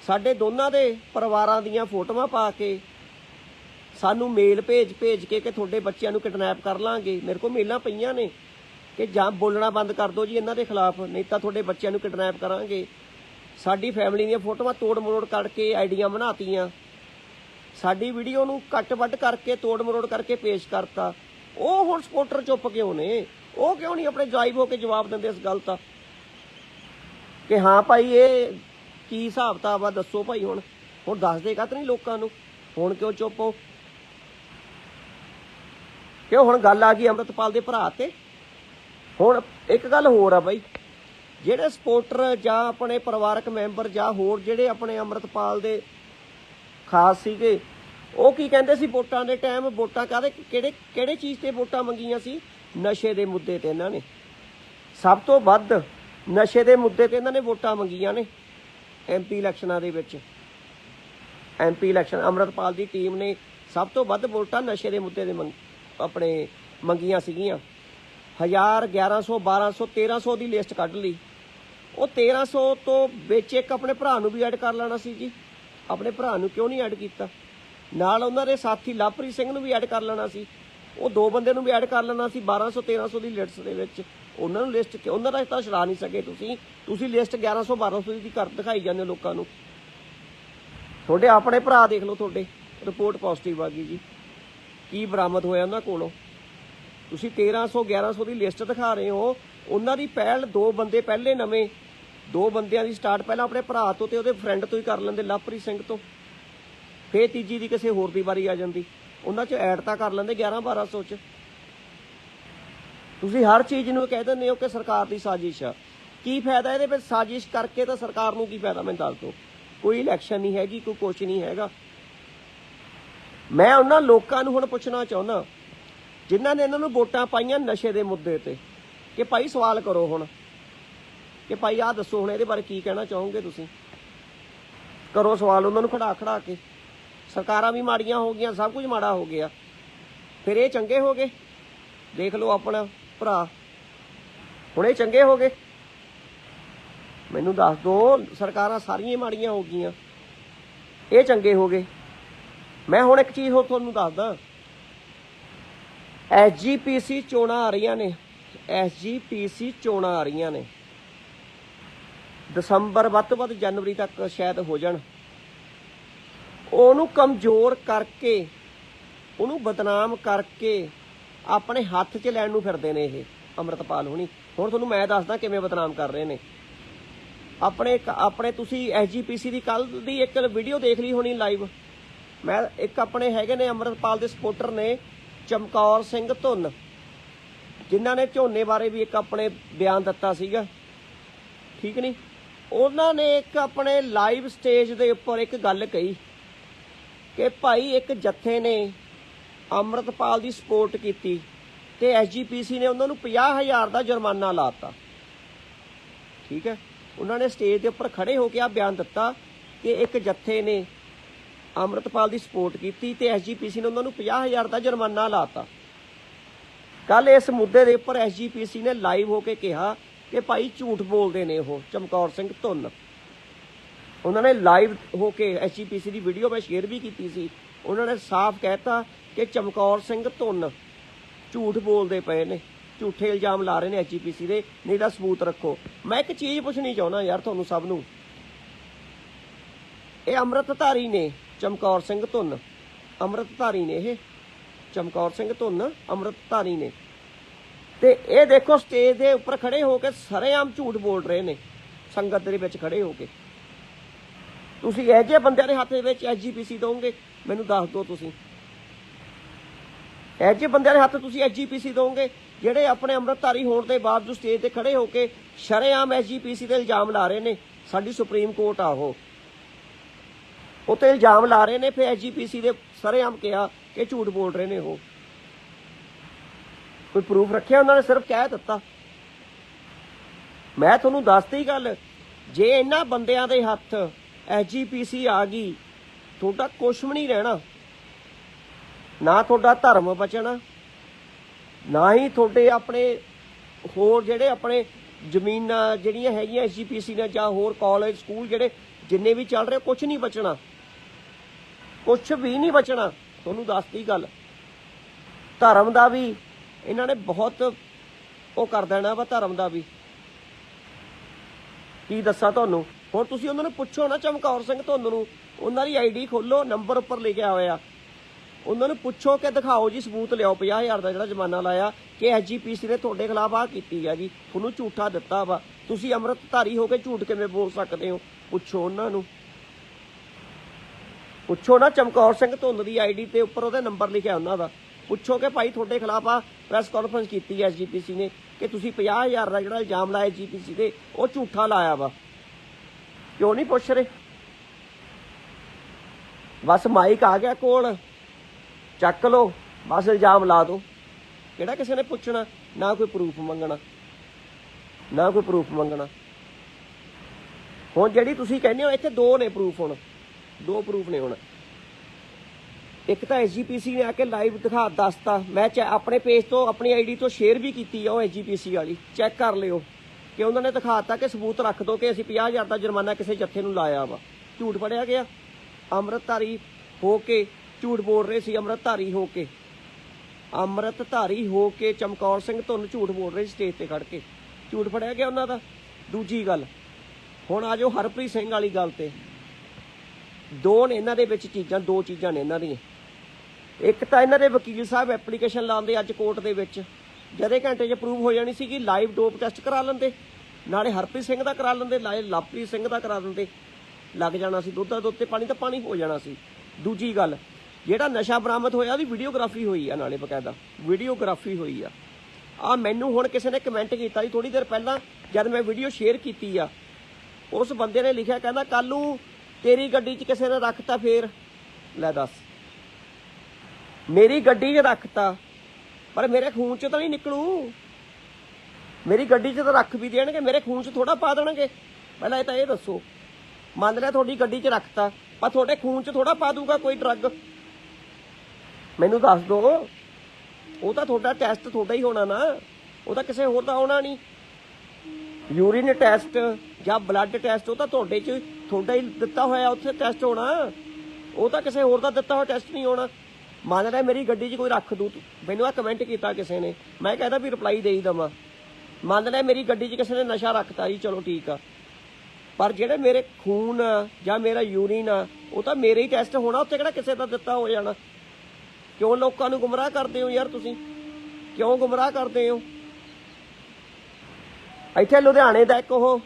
ਸਾਡੇ ਦੋਨਾਂ ਦੇ ਪਰਿਵਾਰਾਂ ਦੀਆਂ ਫੋਟੋਆਂ ਪਾ ਕੇ ਸਾਨੂੰ ਮੇਲ ਭੇਜ ਭੇਜ ਕੇ ਕਿ ਤੁਹਾਡੇ ਬੱਚਿਆਂ ਨੂੰ ਕਿਡਨੈਪ ਕਰ ਲਾਂਗੇ। ਮੇਰੇ ਕੋਲ ਮੇਲਾਂ ਪਈਆਂ ਨੇ ਕਿ ਜਾਂ ਬੋਲਣਾ ਬੰਦ ਕਰ ਦਿਓ ਜੀ ਇਹਨਾਂ ਦੇ ਖਿਲਾਫ, ਨਹੀਂ ਤਾਂ ਤੁਹਾਡੇ ਬੱਚਿਆਂ ਨੂੰ ਕਿਡਨੈਪ ਕਰਾਂਗੇ। ਸਾਡੀ ਫੈਮਿਲੀ ਦੀਆਂ ਫੋਟੋਆਂ ਤੋੜ ਮਰੋੜ ਕਰਕੇ ਆਈਡੀਆਂ ਬਣਾਤੀਆਂ। ਸਾਡੀ ਵੀਡੀਓ ਨੂੰ ਕੱਟ ਵੱਢ ਕਰਕੇ, ਤੋੜ ਮਰੋੜ ਕਰਕੇ ਪੇਸ਼ ਕਰਤਾ। ਉਹ ਹੁਣ ਸਪੋਰਟਰ ਚੁੱਪ ਕਿਉਂ ਨੇ? ਉਹ ਕਿਉਂ ਨਹੀਂ ਆਪਣੇ ਜਾਇਬ ਹੋ ਕੇ ਜਵਾਬ ਦਿੰਦੇ ਇਸ ਗੱਲ ਦਾ? ਕਿ ਹਾਂ ਭਾਈ ਇਹ ਕੀ ਹਿਸਾਬ ਕਿਤਾਬ ਆ ਦੱਸੋ ਭਾਈ ਹੁਣ। ਹੁਣ ਦੱਸ ਦੇ ਨਹੀਂ ਲੋਕਾਂ ਨੂੰ? ਹੁਣ ਕਿਉਂ ਚੁੱਪ ਹੋ? ਕਿਉਂ ਹੁਣ ਗੱਲ ਆ ਗਈ ਅੰਮ੍ਰਿਤਪਾਲ ਦੇ ਭਰਾ ਤੇ? ਹੁਣ ਇੱਕ ਗੱਲ ਹੋਰ ਆ ਬਾਈ। ਜਿਹੜੇ ਸਪੋਰਟਰ ਜਾਂ ਆਪਣੇ ਪਰਿਵਾਰਕ ਮੈਂਬਰ ਜਾਂ ਹੋਰ ਜਿਹੜੇ ਆਪਣੇ ਅੰਮ੍ਰਿਤਪਾਲ ਦੇ ਖਾਸ ਸੀਗੇ, ਉਹ ਕੀ ਕਹਿੰਦੇ ਸੀ ਵੋਟਾਂ ਦੇ ਟਾਈਮ? ਵੋਟਾਂ ਕਾਦੇ ਕਿਹੜੇ ਕਿਹੜੇ ਚੀਜ਼ ਤੇ ਵੋਟਾਂ ਮੰਗੀਆਂ ਸੀ? ਨਸ਼ੇ ਦੇ ਮੁੱਦੇ ਤੇ ਇਹਨਾਂ ਨੇ। ਸਭ ਤੋਂ ਵੱਧ ਨਸ਼ੇ ਦੇ ਮੁੱਦੇ ਤੇ ਇਹਨਾਂ ਨੇ ਵੋਟਾਂ ਮੰਗੀਆਂ ਨੇ ਐਮਪੀ ਇਲੈਕਸ਼ਨਾਂ ਦੇ ਵਿੱਚ। ਐਮਪੀ ਇਲੈਕਸ਼ਨ, ਅੰਮ੍ਰਿਤਪਾਲ ਦੀ ਟੀਮ ਨੇ ਸਭ ਤੋਂ ਵੱਧ ਵੋਟਾਂ ਨਸ਼ੇ ਦੇ ਮੁੱਦੇ ਦੇ ਮੰਗ- ਆਪਣੇ ਮੰਗੀਆਂ ਸੀਗੀਆਂ। 1000 1100 1200 1300 ਦੀ ਲਿਸਟ ਕੱਢ ਲਈ। ਉਹ 1300 ਤੋਂ ਵਿੱਚ ਇੱਕ ਆਪਣੇ ਭਰਾ ਨੂੰ ਵੀ ਐਡ ਕਰ ਲੈਣਾ ਸੀ ਜੀ। ਆਪਣੇ ਭਰਾ ਨੂੰ ਕਿਉਂ ਨਹੀਂ ਐਡ ਕੀਤਾ? ਨਾਲ ਉਹਨਾਂ ਦੇ ਸਾਥੀ ਲਵਪ੍ਰੀਤ ਸਿੰਘ ਨੂੰ ਵੀ ਐਡ ਕਰ ਲੈਣਾ ਸੀ। ਉਹ ਦੋ ਬੰਦੇ ਨੂੰ ਵੀ ਐਡ ਕਰ ਲੈਣਾ ਸੀ 1200 1300 ਦੀ ਲਿਸਟ ਦੇ ਵਿੱਚ। ਉਹਨਾਂ ਨੂੰ ਲਿਸਟ ਉਹਨਾਂ ਦਾ ਤਾਂ ਛੜਾ ਨਹੀਂ ਸਕੇ ਤੁਸੀਂ। ਤੁਸੀਂ ਲਿਸਟ 1100 1200 ਦੀ ਕਰ ਦਿਖਾਈ ਜਾਂਦੇ ਲੋਕਾਂ ਨੂੰ। ਤੁਹਾਡੇ ਆਪਣੇ ਭਰਾ ਦੇਖ ਲਓ ਤੁਹਾਡੇ। ਰਿਪੋਰਟ ਪੋਜ਼ਿਟਿਵ ਆ ਗਈ ਜੀ। ਕੀ ਬਰਾਮਦ ਹੋਇਆ ਉਹਨਾਂ ਕੋਲੋਂ? ਤੁਸੀਂ 1300 1100 ਦੀ ਲਿਸਟ ਦਿਖਾ ਰਹੇ ਹੋ। ਉਹਨਾਂ ਦੀ ਪਹਿਲ ਦੋ ਬੰਦੇ ਪਹਿਲੇ ਨਵੇਂ। ਦੋ ਬੰਦਿਆਂ ਦੀ ਸਟਾਰਟ ਪਹਿਲਾਂ ਆਪਣੇ ਭਰਾ ਤੋਂ ਤੇ ਉਹਦੇ ਫਰੈਂਡ ਤੋਂ ਹੀ ਕਰ ਲੈਂਦੇ, ਲਵਪ੍ਰੀਤ ਸਿੰਘ ਤੋਂ। ਫੇਰ ਤੀਜੀ ਦੀ ਕਿਸੇ ਹੋਰ ਦੀ ਵਾਰੀ ਆ ਜਾਂਦੀ। ਉਹਨਾਂ 'ਚ ਐਡ ਤਾਂ ਕਰ ਲੈਂਦੇ 11 1200 'ਚ। ਤੁਸੀਂ ਹਰ ਚੀਜ਼ ਨੂੰ ਕਹਿ ਦਿੰਦੇ ਹੋ ਕਿ ਸਰਕਾਰ ਦੀ ਸਾਜ਼ਿਸ਼ ਆ। ਕੀ ਫਾਇਦਾ ਇਹਦੇ ਵਿੱਚ? ਸਾਜ਼ਿਸ਼ ਕਰਕੇ ਤਾਂ ਸਰਕਾਰ ਨੂੰ ਕੀ ਫਾਇਦਾ ਮੈਨੂੰ ਦੱਸ ਦਿਓ। ਕੋਈ ਇਲੈਕਸ਼ਨ ਨਹੀਂ ਹੈਗੀ, ਕੋਈ ਕੁਛ ਨਹੀਂ ਹੈਗਾ। ਮੈਂ ਉਹਨਾਂ ਲੋਕਾਂ ਨੂੰ ਹੁਣ ਪੁੱਛਣਾ ਚਾਹੁੰਦਾ, ਜਿਨ੍ਹਾਂ ਨੇ ਇਹਨਾਂ ਨੂੰ ਵੋਟਾਂ ਪਾਈਆਂ ਨਸ਼ੇ ਦੇ ਮੁੱਦੇ ਤੇ, ਕਿ ਭਾਈ ਸਵਾਲ ਕਰੋ ਹੁਣ। ਕਿ ਭਾਈ ਆਹ ਦੱਸੋ ਹੁਣ ਇਹਦੇ ਬਾਰੇ ਕੀ ਕਹਿਣਾ ਚਾਹੋਗੇ ਤੁਸੀਂ? ਕਰੋ ਸਵਾਲ, ਉਹਨਾਂ ਨੂੰ ਖੜਾ ਖੜਾ ਕੇ। ਸਰਕਾਰਾਂ ਵੀ ਮਾੜੀਆਂ ਹੋ ਗਈਆਂ, ਸਭ ਕੁਝ ਮਾੜਾ ਹੋ ਗਿਆ। ਫਿਰ ਇਹ ਚੰਗੇ ਹੋ ਗਏ। ਦੇਖ ਲਓ ਆਪਣਾ ਭਰਾ। ਹੁਣ ਇਹ ਚੰਗੇ ਹੋ ਗਏ। ਮੈਨੂੰ ਦੱਸ ਦੋ, ਸਰਕਾਰਾਂ ਸਾਰੀਆਂ ਮਾੜੀਆਂ ਹੋ ਗਈਆਂ। ਇਹ ਚੰਗੇ ਹੋ ਗਏ। ਮੈਂ ਹੁਣ ਇੱਕ ਚੀਜ਼ ਹੋਰ ਤੁਹਾਨੂੰ ਦੱਸਦਾ। ਐਸਜੀਪੀਸੀ ਚੋਣਾਂ ਆ ਰਹੀਆਂ ਨੇ। ਐਸਜੀਪੀਸੀ ਚੋਣਾਂ ਆ ਰਹੀਆਂ ਨੇ। ਦਸੰਬਰ ਵੱਧ ਤੋਂ ਵੱਧ ਜਨਵਰੀ ਤੱਕ ਸ਼ਾਇਦ ਹੋ ਜਾਣ। ਉਹਨੂੰ ਕਮਜ਼ੋਰ ਕਰਕੇ, ਉਹਨੂੰ ਬਦਨਾਮ ਕਰਕੇ ਆਪਣੇ ਹੱਥ 'ਚ ਲੈਣ ਨੂੰ ਫਿਰਦੇ ਨੇ ਇਹ ਅੰਮ੍ਰਿਤਪਾਲ ਹੁਣੀ। ਹੁਣ ਤੁਹਾਨੂੰ ਮੈਂ ਦੱਸਦਾ ਕਿਵੇਂ ਬਦਨਾਮ ਕਰ ਰਹੇ ਨੇ। ਆਪਣੇ ਆਪਣੇ ਤੁਸੀਂ ਐਸਜੀਪੀਸੀ ਦੀ ਕੱਲ ਦੀ ਇੱਕ ਵੀਡੀਓ ਦੇਖ ਲਈ ਹੋਣੀ ਲਾਈਵ ਮੈਂ, ਇੱਕ ਆਪਣੇ ਹੈਗੇ ਨੇ ਅੰਮ੍ਰਿਤਪਾਲ ਦੇ ਸਪੋਰਟਰ ਨੇ ਚਮਕੌਰ ਸਿੰਘ ਧੁੰਨ, ਜਿਨ੍ਹਾਂ ਨੇ ਝੋਨੇ ਬਾਰੇ ਵੀ ਇੱਕ ਆਪਣੇ ਬਿਆਨ ਦਿੱਤਾ ਸੀਗਾ। ਠੀਕ ਨਹੀਂ ਉਹਨਾਂ ਨੇ ਇੱਕ ਆਪਣੇ ਲਾਈਵ ਸਟੇਜ ਦੇ ਉੱਪਰ ਇੱਕ ਗੱਲ ਕਹੀ। ਕਿ ਭਾਈ ਇੱਕ ਜੱਥੇ ਨੇ ਅੰਮ੍ਰਿਤਪਾਲ ਦੀ ਸਪੋਰਟ ਕੀਤੀ ਤੇ ਐਸਜੀਪੀਸੀ ਨੇ ਉਹਨਾਂ ਨੂੰ 50000 ਦਾ ਜੁਰਮਾਨਾ ਲਾਤਾ। ਠੀਕ ਹੈ? ਉਹਨਾਂ ਨੇ ਸਟੇਜ ਦੇ ਉੱਪਰ ਖੜੇ ਹੋ ਕੇ ਆ ਬਿਆਨ ਦਿੱਤਾ ਕਿ ਇੱਕ ਜੱਥੇ ਨੇ ਅੰਮ੍ਰਿਤਪਾਲ ਦੀ ਸਪੋਰਟ ਕੀਤੀ ਤੇ ਐਸਜੀਪੀਸੀ ਨੇ ਉਹਨਾਂ ਨੂੰ 50000 ਦਾ ਜੁਰਮਾਨਾ ਲਾਤਾ। ਕੱਲ ਇਸ ਮੁੱਦੇ ਦੇ ਉੱਪਰ ਐਸਜੀਪੀਸੀ ਨੇ ਲਾਈਵ ਹੋ ਕੇ ਕਿਹਾ ਕਿ ਭਾਈ ਝੂਠ ਬੋਲਦੇ ਨੇ ਉਹ, ਚਮਕੌਰ ਸਿੰਘ ਧੁੰਨ। ਉਹਨਾਂ ਨੇ ਲਾਈਵ ਹੋ ਕੇ ਐਸਜੀਪੀਸੀ ਦੀ ਵੀਡੀਓ ਮੈਂ ਸ਼ੇਅਰ ਵੀ ਕੀਤੀ ਸੀ। ਉਹਨਾਂ ਨੇ ਸਾਫ਼ ਕਹਿਤਾ ਕਿ ਚਮਕੌਰ ਸਿੰਘ ਧੁੰਨ ਝੂਠ ਬੋਲਦੇ ਪਏ ਨੇ। ਝੂਠੇ ਇਲਜ਼ਾਮ ਲਾ ਰਹੇ ਨੇ ਐਚਪੀਸੀ ਦੇ, ਨਹੀਂ ਤਾਂ ਸਬੂਤ ਰੱਖੋ। ਮੈਂ ਇੱਕ ਚੀਜ਼ ਪੁੱਛਣੀ ਚਾਹੁੰਦਾ ਯਾਰ ਤੁਹਾਨੂੰ ਸਭ ਨੂੰ। ਇਹ ਅੰਮ੍ਰਿਤਧਾਰੀ ਨੇ ਚਮਕੌਰ ਸਿੰਘ ਧੁੰਨ। ਅੰਮ੍ਰਿਤਧਾਰੀ ਨੇ ਇਹ। ਚਮਕੌਰ ਸਿੰਘ ਧੁੰਨ, ਅੰਮ੍ਰਿਤਧਾਰੀ ਨੇ। ਤੇ ਇਹ ਦੇਖੋ ਸਟੇਜ ਦੇ ਉੱਪਰ ਖੜੇ ਹੋ ਕੇ ਸਰੇਆਮ ਝੂਠ ਬੋਲ ਰਹੇ ਨੇ। ਸੰਗਤ ਦੇ ਵਿੱਚ ਖੜੇ ਹੋ ਕੇ। ਤੁਸੀਂ ਇਹ ਜਿਹੇ ਬੰਦਿਆਂ ਦੇ ਹੱਥ ਦੇ ਵਿੱਚ ਐਸਜੀਪੀਸੀ ਦੋਗੇ, ਮੈਨੂੰ ਦੱਸ ਦਿਓ ਤੁਸੀਂ। ਇਹ ਜਿਹੇ ਬੰਦਿਆਂ ਦੇ ਹੱਥ ਤੁਸੀਂ ਐਸਜੀਪੀਸੀ ਦੋਗੇ, ਜਿਹੜੇ ਆਪਣੇ ਅੰਮ੍ਰਿਤਧਾਰੀ ਹੋਣ ਦੇ ਬਾਵਜੂਦ ਸਟੇਜ ਤੇ ਖੜੇ ਹੋ ਕੇ ਸ਼ਰੇਆਮ ਐਸਜੀਪੀਸੀ ਦੇ ਇਲਜ਼ਾਮ ਲਾ ਰਹੇ ਨੇ, ਸਾਡੀ ਸੁਪਰੀਮ ਕੋਰਟ ਆ ਉਹ। ਉੱਤੇ ਇਲਜ਼ਾਮ ਲਾ ਰਹੇ ਨੇ, ਫਿਰ ਐਸਜੀਪੀਸੀ ਦੇ ਸਰੇਆਮ ਕਿਹਾ ਕਿ ਝੂਠ ਬੋਲ ਰਹੇ ਨੇ ਉਹ। ਕੋਈ ਪ੍ਰੂਫ ਰੱਖਿਆ ਉਹਨਾਂ ਨੇ, ਸਿਰਫ ਕਹਿ ਦਿੱਤਾ। ਮੈਂ ਤੁਹਾਨੂੰ ਦੱਸਤੀ ਗੱਲ, ਜੇ ਇਹਨਾਂ ਬੰਦਿਆਂ ਦੇ ਹੱਥ ਐਸਜੀਪੀਸੀ ਆ ਗਈ, ਤੁਹਾਡਾ ਕੁਛ ਵੀ ਨਹੀਂ ਰਹਿਣਾ। ਨਾ ਤੁਹਾਡਾ ਧਰਮ ਬਚਣਾ, ਨਾ ਹੀ ਤੁਹਾਡੇ ਆਪਣੇ ਹੋਰ ਜਿਹੜੇ ਆਪਣੇ ਜ਼ਮੀਨਾਂ ਜਿਹੜੀਆਂ ਹੈਗੀਆਂ ਐਸਜੀਪੀਸੀ ਨੇ ਜਾਂ ਹੋਰ ਕਾਲਜ, ਸਕੂਲ ਜਿਹੜੇ ਜਿੰਨੇ ਵੀ ਚੱਲ ਰਹੇ, ਕੁਛ ਨਹੀਂ ਬਚਣਾ। ਕੁਛ ਵੀ ਨਹੀਂ ਬਚਣਾ। ਤੁਹਾਨੂੰ ਦੱਸਦੀ ਗੱਲ। ਧਰਮ ਦਾ ਵੀ ਇਹਨਾਂ ਨੇ ਬਹੁਤ ਉਹ ਕਰ ਦੇਣਾ ਵਾ ਧਰਮ ਦਾ ਵੀ। ਕੀ ਦੱਸਾਂ ਤੁਹਾਨੂੰ? ਹੁਣ ਤੁਸੀਂ ਉਹਨਾਂ ਨੂੰ ਪੁੱਛੋ ਨਾ ਚਮਕੌਰ ਸਿੰਘ ਧੁੰਦ ਨੂੰ ਉਹਨਾਂ ਦੀ ਆਈਡੀ ਖੋਲੋ, ਨੰਬਰ ਉੱਪਰ ਲਿਖਿਆ ਹੋਇਆ। ਉਹਨਾਂ ਨੂੰ ਪੁੱਛੋ ਕਿ ਦਿਖਾਓ ਜੀ, ਸਬੂਤ ਲਿਆਓ 50000 ਦਾ ਜਿਹੜਾ ਜਮਾਨਾ ਲਾਇਆ, ਕਿ ਐਸਜੀਪੀਸੀ ਨੇ ਤੁਹਾਡੇ ਖਿਲਾਫ ਆ ਕੀਤੀ ਆ ਜੀ, ਤੁਹਾਨੂੰ ਝੂਠਾ ਦਿੱਤਾ ਵਾ। ਤੁਸੀਂ ਅੰਮ੍ਰਿਤਧਾਰੀ ਹੋ ਕੇ ਝੂਠ ਕਿਵੇਂ ਬੋਲ ਸਕਦੇ ਹੋ? ਪੁੱਛੋ ਉਹਨਾਂ ਨੂੰ। ਪੁੱਛੋ ਨਾ ਚਮਕੌਰ ਸਿੰਘ ਧੁੰਦ ਦੀ ਆਈਡੀ ਤੇ ਉੱਪਰ ਉਹਦੇ ਨੰਬਰ ਲਿਖਿਆ ਉਹਨਾਂ ਦਾ। ਪੁੱਛੋ ਕਿ ਭਾਈ ਤੁਹਾਡੇ ਖਿਲਾਫ ਆ ਪ੍ਰੈਸ ਕਾਨਫਰੰਸ ਕੀਤੀ ਐਸਜੀਪੀਸੀ ਨੇ, ਕਿ ਤੁਸੀਂ 50000 ਦਾ ਜਿਹੜਾ ਇਲਜ਼ਾਮ ਲਾਇਆ ਐਸਜੀਪੀਸੀ ਤੇ, ਉਹ ਝੂਠਾ ਲਾਇਆ ਵਾ। ਕਿਉਂ ਨਹੀਂ ਪੁੱਛ ਰਹੇ? ਬਸ ਮਾਈਕ ਆ ਗਿਆ ਕੋਲ। ਚੱਕ ਲਓ, ਬਸ ਇਲਜ਼ਾਮ ਲਾ ਦਿਓ। ਕਿਹੜਾ ਕਿਸੇ ਨੇ ਪੁੱਛਣਾ? ਨਾ ਕੋਈ ਪ੍ਰੂਫ ਮੰਗਣਾ। ਨਾ ਕੋਈ ਪ੍ਰੂਫ ਮੰਗਣਾ। ਹੁਣ ਜਿਹੜੀ ਤੁਸੀਂ ਕਹਿੰਦੇ ਹੋ, ਇੱਥੇ ਦੋ ਨੇ ਪ੍ਰੂਫ ਹੁਣ। ਦੋ ਪ੍ਰੂਫ ਨੇ ਹੁਣ। ਇੱਕ ਤਾਂ ਐਸਜੀਪੀਸੀ ਨੇ ਆ ਕੇ ਲਾਈਵ ਦਿਖਾ, ਦੱਸਤਾ। ਮੈਂ ਚੈ- ਆਪਣੇ ਪੇਜ ਤੋਂ, ਆਪਣੀ ਆਈਡੀ ਤੋਂ ਸ਼ੇਅਰ ਵੀ ਕੀਤੀ ਆ ਉਹ ਐਸਜੀਪੀਸੀ ਵਾਲੀ। ਚੈੱਕ ਕਰ ਲਿਓ। ਕਿ ਉਹਨਾਂ ਨੇ ਦਿਖਾਤਾ ਕਿ ਸਬੂਤ ਰੱਖ ਦੋ ਕਿ ਅਸੀਂ 50000 ਦਾ ਜੁਰਮਾਨਾ ਕਿਸੇ ਜੱਥੇ ਨੂੰ ਲਾਇਆ ਵਾ। ਝੂਠ ਫੜਿਆ ਗਿਆ। ਅੰਮ੍ਰਿਤਧਾਰੀ ਹੋ ਕੇ ਝੂਠ ਬੋਲ ਰਹੇ ਸੀ, ਅੰਮ੍ਰਿਤਧਾਰੀ ਹੋ ਕੇ। ਅੰਮ੍ਰਿਤਧਾਰੀ ਹੋ ਕੇ ਚਮਕੌਰ ਸਿੰਘ ਧੁੰਨ ਝੂਠ ਬੋਲ ਰਹੇ ਸੀ, ਸਟੇਜ ਤੇ ਖੜ ਕੇ। ਝੂਠ ਫੜਿਆ ਗਿਆ ਉਹਨਾਂ ਦਾ। ਦੂਜੀ ਗੱਲ, ਹੁਣ ਆ ਜਾਓ ਹਰਪ੍ਰੀਤ ਸਿੰਘ ਵਾਲੀ ਗੱਲ ਤੇ। ਦੋ ਨੇ ਇਹਨਾਂ ਦੇ ਵਿੱਚ ਚੀਜ਼ਾਂ, ਦੋ ਚੀਜ਼ਾਂ ਨੇ ਇਹਨਾਂ ਦੀਆਂ। ਇੱਕ ਤਾਂ ਇਹਨਾਂ ਦੇ ਵਕੀਲ ਸਾਹਿਬ ਐਪਲੀਕੇਸ਼ਨ ਲਾਉਂਦੇ ਅੱਜ ਕੋਰਟ ਦੇ ਵਿੱਚ। ਜਦੇ ਘੰਟੇ 'ਚ ਪ੍ਰੂਵ ਹੋ ਜਾਣੀ ਸੀ ਕਿ ਲਾਈਵ ਡੋਪ ਟੈਸਟ ਕਰਾ ਲੈਂਦੇ। ਨਾਲੇ ਹਰਪ੍ਰੀਤ ਸਿੰਘ ਦਾ ਕਰਾ ਲੈਂਦੇ, ਨਾਲੇ ਲਵਪ੍ਰੀਤ ਸਿੰਘ ਦਾ ਕਰਾ ਦਿੰਦੇ। ਲੱਗ ਜਾਣਾ ਸੀ ਦੁੱਧ ਦਾ ਦੁੱਧ ਤੇ ਪਾਣੀ ਤਾਂ ਪਾਣੀ ਹੋ ਜਾਣਾ ਸੀ। ਦੂਜੀ ਗੱਲ, ਜਿਹੜਾ ਨਸ਼ਾ ਬਰਾਮਦ ਹੋਇਆ ਉਹਦੀ ਵੀਡੀਓਗ੍ਰਾਫੀ ਹੋਈ ਆ ਨਾਲੇ ਬਕਾਇਦਾ। ਵੀਡੀਓਗ੍ਰਾਫੀ ਹੋਈ ਆ। ਆ ਮੈਨੂੰ ਹੁਣ ਕਿਸੇ ਨੇ ਕਮੈਂਟ ਕੀਤਾ ਜੀ ਥੋੜੀ ਦੇਰ ਪਹਿਲਾਂ, ਜਦ ਮੈਂ ਵੀਡੀਓ ਸ਼ੇਅਰ ਕੀਤੀ ਆ। ਉਸ ਬੰਦੇ ਨੇ ਲਿਖਿਆ, ਕਹਿੰਦਾ ਕੱਲ ਨੂੰ ਤੇਰੀ ਗੱਡੀ 'ਚ ਕਿਸੇ ਨੇ ਰੱਖਤਾ ਫੇਰ। ਲੈ ਦੱਸ। ਮੇਰੀ ਗੱਡੀ 'ਚ ਰੱਖਤਾ। ਪਰ ਮੇਰੇ ਖੂਨ 'ਚ ਤਾਂ ਨਹੀਂ ਨਿਕਲੂ। ਮੇਰੀ ਗੱਡੀ 'ਚ ਤਾਂ ਰੱਖ ਵੀ ਦੇਣਗੇ, ਮੇਰੇ ਖੂਨ 'ਚ ਥੋੜਾ ਪਾ ਦੇਣਗੇ। ਪਹਿਲਾਂ ਇਹ ਤਾਂ ਇਹ ਦੱਸੋ, ਮੰਨ ਲਿਆ ਤੁਹਾਡੀ ਗੱਡੀ 'ਚ ਰੱਖਤਾ, ਪਰ ਤੁਹਾਡੇ ਖੂਨ 'ਚ ਥੋੜਾ ਪਾ ਦੂਗਾ ਕੋਈ ਡਰੱਗ ਮੈਨੂੰ ਦੱਸ ਦੋ, ਉਹ ਤਾਂ ਤੁਹਾਡਾ ਟੈਸਟ ਤੁਹਾਡਾ ਹੀ ਹੋਣਾ ਨਾ, ਉਹ ਤਾਂ ਕਿਸੇ ਹੋਰ ਦਾ ਹੋਣਾ ਨਹੀਂ। ਯੂਰਿਨ ਟੈਸਟ ਜਾਂ ਬਲੱਡ ਟੈਸਟ ਉਹ ਤਾਂ ਤੁਹਾਡੇ 'ਚ ਤੁਹਾਡਾ ਹੀ ਦਿੱਤਾ ਹੋਇਆ ਉੱਥੇ ਟੈਸਟ ਹੋਣਾ। ਉਹ ਤਾਂ ਕਿਸੇ ਹੋਰ ਦਾ ਦਿੱਤਾ ਹੋਇਆ ਟੈਸਟ ਨਹੀਂ ਹੋਣਾ। ਮੰਨ ਰਿਹਾ ਮੇਰੀ ਗੱਡੀ 'ਚ ਕੋਈ ਰੱਖ ਦੂ ਤੂੰ- ਮੈਨੂੰ ਆ ਕਮੈਂਟ ਕੀਤਾ ਕਿਸੇ ਨੇ। ਮੈਂ ਕਹਿੰਦਾ ਵੀ ਰਿਪਲਾਈ ਦੇ ਹੀ ਦਵਾਂ। ਮੰਨ ਰਿਹਾ ਮੇਰੀ ਗੱਡੀ 'ਚ ਕਿਸੇ ਨੇ ਨਸ਼ਾ ਰੱਖਤਾ ਜੀ, ਚਲੋ ਠੀਕ ਆ। ਪਰ ਜਿਹੜੇ ਮੇਰੇ ਖੂਨ ਆ ਜਾਂ ਮੇਰਾ ਯੂਰਿਨ ਆ, ਉਹ ਤਾਂ ਮੇਰੇ ਹੀ ਟੈਸਟ ਹੋਣਾ, ਉੱਥੇ ਕਿਹੜਾ ਕਿਸੇ ਦਾ ਦਿੱਤਾ ਹੋ ਜਾਣਾ? ਕਿਉਂ ਲੋਕਾਂ ਨੂੰ ਗੁੰਮਰਾਹ ਕਰਦੇ ਹੋ ਯਾਰ ਤੁਸੀਂ? ਕਿਉਂ ਗੁੰਮਰਾਹ ਕਰਦੇ ਹੋ? ਇੱਥੇ ਲੁਧਿਆਣੇ ਦਾ ਇੱਕ ਉਹ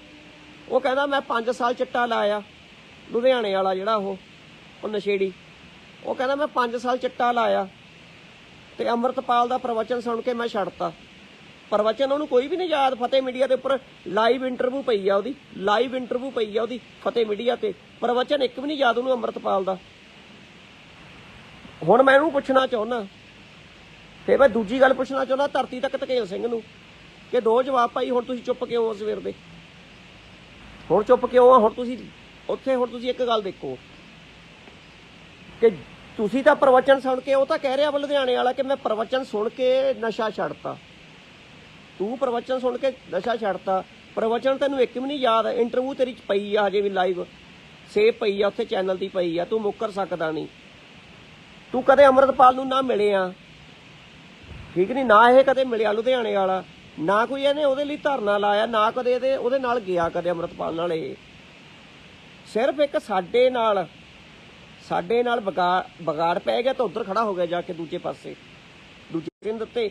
ਉਹ ਕਹਿੰਦਾ ਮੈਂ 5 ਸਾਲ ਚਿੱਟਾ ਲਾਇਆ। ਲੁਧਿਆਣੇ ਵਾਲਾ ਜਿਹੜਾ ਉਹ ਉਹ ਨਸ਼ੇੜੀ। ਉਹ ਕਹਿੰਦਾ ਮੈਂ 5 ਸਾਲ ਚਿੱਟਾ ਲਾਇਆ ਤੇ ਅੰਮ੍ਰਿਤਪਾਲ ਦਾ ਪ੍ਰਵਚਨ ਸੁਣ ਕੇ ਮੈਂ ਛੱਡਤਾ। ਪ੍ਰਵਚਨ ਉਹਨੂੰ ਕੋਈ ਵੀ ਨਹੀਂ ਯਾਦ, ਫਤਿਹ ਮੀਡੀਆ ਦੇ ਉੱਪਰ ਲਾਈਵ ਇੰਟਰਵਿਊ ਪਈ ਆ ਉਹਦੀ ਲਾਈਵ ਇੰਟਰਵਿਊ ਪਈ ਆ ਉਹਦੀ ਫਤਿਹ ਮੀਡੀਆ ਤੇ। ਪ੍ਰਵਚਨ ਇੱਕ ਵੀ ਨਹੀਂ ਯਾਦ ਉਹਨੂੰ ਅੰਮ੍ਰਿਤਪਾਲ ਦਾ। ਹੁਣ ਮੈਂ ਇਹਨੂੰ ਪੁੱਛਣਾ ਚਾਹੁੰਦਾ ਤੇ ਮੈਂ ਦੂਜੀ ਗੱਲ ਪੁੱਛਣਾ ਚਾਹੁੰਦਾ ਧਰਤੀ ਤੱਕ ਧਕੇਲ ਸਿੰਘ ਨੂੰ ਕਿ ਦੋ ਜਵਾਬ ਭਾਈ ਹੁਣ ਤੁਸੀਂ ਚੁੱਪ ਕਿਉਂ ਹੋ ਸਵੇਰ ਦੇ? ਹੁਣ ਚੁੱਪ ਕਿਉਂ ਆ ਹੁਣ ਤੁਸੀਂ ਉੱਥੇ ਹੁਣ ਤੁਸੀਂ ਇੱਕ ਗੱਲ ਦੇਖੋ ਕਿ ਤੁਸੀਂ ਤਾਂ ਪ੍ਰਵਚਨ ਸੁਣ ਕੇ, ਉਹ ਤਾਂ ਕਹਿ ਰਿਹਾ ਵਾ ਲੁਧਿਆਣੇ ਵਾਲਾ ਕਿ ਮੈਂ ਪ੍ਰਵਚਨ ਸੁਣ ਕੇ ਨਸ਼ਾ ਛੱਡਤਾ। ਤੂੰ ਪ੍ਰਵਚਨ ਸੁਣ ਕੇ ਨਸ਼ਾ ਛੱਡਤਾ। ਪ੍ਰਵਚਨ ਤੈਨੂੰ ਇੱਕ ਵੀ ਨਹੀਂ ਯਾਦ ਇੰਟਰਵਿਊ ਤੇਰੀ ਚ ਪਈ ਆ ਹਜੇ ਵੀ ਲਾਈਵ ਸੇਵ ਪਈ ਆ, ਉੱਥੇ ਚੈਨਲ ਦੀ ਪਈ ਆ, ਤੂੰ ਮੁੱਕਰ ਸਕਦਾ ਨਹੀਂ। ਤੂੰ ਕਦੇ ਅਮਰਤਪਾਲ ਨੂੰ ਨਾ ਮਿਲਿਆ। ਠੀਕ ਨਹੀਂ, ਨਾ ਇਹ ਕਦੇ ਮਿਲਿਆ ਲੁਧਿਆਣੇ ਵਾਲਾ, ਨਾ ਕੋਈ ਇਹਨੇ ਉਹਦੇ ਲਈ ਧਰਨਾ ਲਾਇਆ, ਨਾ ਕਦੇ ਇਹਦੇ ਉਹਦੇ ਨਾਲ ਗਿਆ ਕਦੇ ਅਮਰਤਪਾਲ ਨਾਲ ਇਹ। ਸਿਰਫ ਇੱਕ ਸਾਡੇ ਨਾਲ ਸਾਡੇ ਨਾਲ ਵਿਗਾੜ ਵਿਗਾੜ ਪੈ ਗਿਆ ਤਾਂ ਉਧਰ ਖੜਾ ਹੋ ਗਿਆ ਜਾ ਕੇ ਦੂਜੇ ਪਾਸੇ। ਦੂਜੇ ਕੇਂਦਰ ਦਿੱਤੇ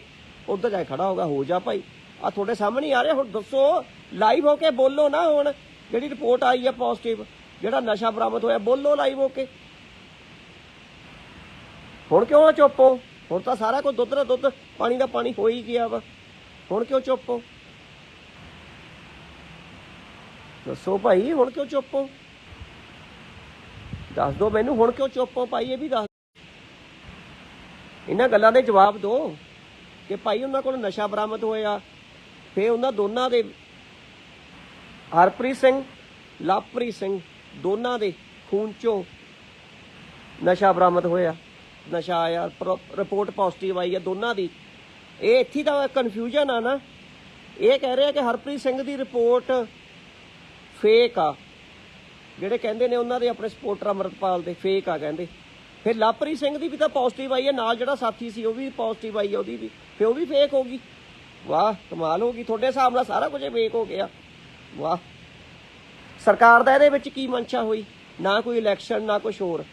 ਉਧਰ ਜਾ ਕੇ ਖੜਾ ਹੋਗਾ ਹੋ ਜਾ ਭਾਈ। ਆ ਤੁਹਾਡੇ ਸਾਹਮਣੇ ਆ ਰਿਹਾ, ਹੁਣ ਦੱਸੋ ਲਾਈਵ ਹੋ ਕੇ ਬੋਲੋ ਨਾ ਹੁਣ। ਜਿਹੜੀ ਰਿਪੋਰਟ ਆਈ ਹੈ ਪੋਜ਼ਿਟਿਵ ਜਿਹੜਾ ਨਸ਼ਾ ਬਰਾਮਦ ਹੋਇਆ, ਬੋਲੋ ਲਾਈਵ ਹੋ ਕੇ। ਹੁਣ ਕਿਉਂ ਚੁੱਪ ਹੋ? ਹੁਣ ਤਾਂ ਸਾਰਾ ਕੁਝ ਦੁੱਧ ਦਾ ਦੁੱਧ, ਪਾਣੀ ਦਾ ਪਾਣੀ ਹੋ ਹੀ ਗਿਆ ਵਾ। ਹੁਣ ਕਿਉਂ ਚੁੱਪ ਹੋ? ਦੱਸੋ ਭਾਈ, ਹੁਣ ਕਿਉਂ ਚੁੱਪ ਹੋ? ਦੱਸ ਦਿਓ ਮੈਨੂੰ, ਹੁਣ ਕਿਉਂ ਚੁੱਪ ਹੋ ਭਾਈ, ਇਹ ਵੀ ਦੱਸ ਇਹਨਾਂ ਗੱਲਾਂ ਦੇ ਜਵਾਬ ਦਿਓ ਕਿ ਭਾਈ ਉਹਨਾਂ ਕੋਲ ਨਸ਼ਾ ਬਰਾਮਦ ਹੋਇਆ ਫੇ ਉਹਨਾਂ ਦੋਨਾਂ ਦੇ, ਹਰਪ੍ਰੀਤ ਸਿੰਘ, ਲਵਪ੍ਰੀਤ ਸਿੰਘ, ਦੋਨਾਂ ਦੇ ਖੂਨ ਚੋਂ ਨਸ਼ਾ ਬਰਾਮਦ ਹੋਇਆ। ਨਸ਼ਾ ਆਇਆ, ਪਰ- ਰਿਪੋਰਟ ਪੋਜ਼ਿਟਿਵ ਆਈ ਹੈ ਦੋਨਾਂ ਦੀ। ਇਹ ਇੱਥੇ ਦਾ ਕਨਫਿਊਜ਼ਨ ਆ ਨਾ। ਇਹ ਕਹਿ ਰਿਹਾ ਕਿ ਹਰਪ੍ਰੀਤ ਸਿੰਘ ਦੀ ਰਿਪੋਰਟ ਫੇਕ ਆ। ਜਿਹੜੇ ਕਹਿੰਦੇ ਨੇ ਉਹਨਾਂ ਦੇ ਆਪਣੇ ਸਪੋਰਟਰ ਅਮਰਤਪਾਲ ਦੇ ਫੇਕ ਆ ਕਹਿੰਦੇ। ਫਿਰ ਲਵਪ੍ਰੀਤ ਸਿੰਘ ਦੀ ਵੀ ਤਾਂ ਪੋਜ਼ਿਟਿਵ ਆਈ ਹੈ, ਨਾਲ ਜਿਹੜਾ ਸਾਥੀ ਸੀ ਉਹ ਵੀ ਪੋਜ਼ਿਟਿਵ ਆਈ ਹੈ ਉਹਦੀ ਵੀ। ਫਿਰ ਉਹ ਵੀ ਫੇਕ ਹੋ ਗਈ। ਵਾਹ, ਕਮਾਲ ਹੋ ਗਈ। ਤੁਹਾਡੇ ਹਿਸਾਬ ਨਾਲ ਸਾਰਾ ਕੁਝ ਫੇਕ ਹੋ ਗਿਆ। ਵਾਹ। ਸਰਕਾਰ ਦਾ ਇਹਦੇ ਵਿੱਚ ਕੀ ਮਨਸ਼ਾ ਹੋਈ? ਨਾ ਕੋਈ ਇਲੈਕਸ਼ਨ ਨਾ ਕੁਝ ਹੋਰ।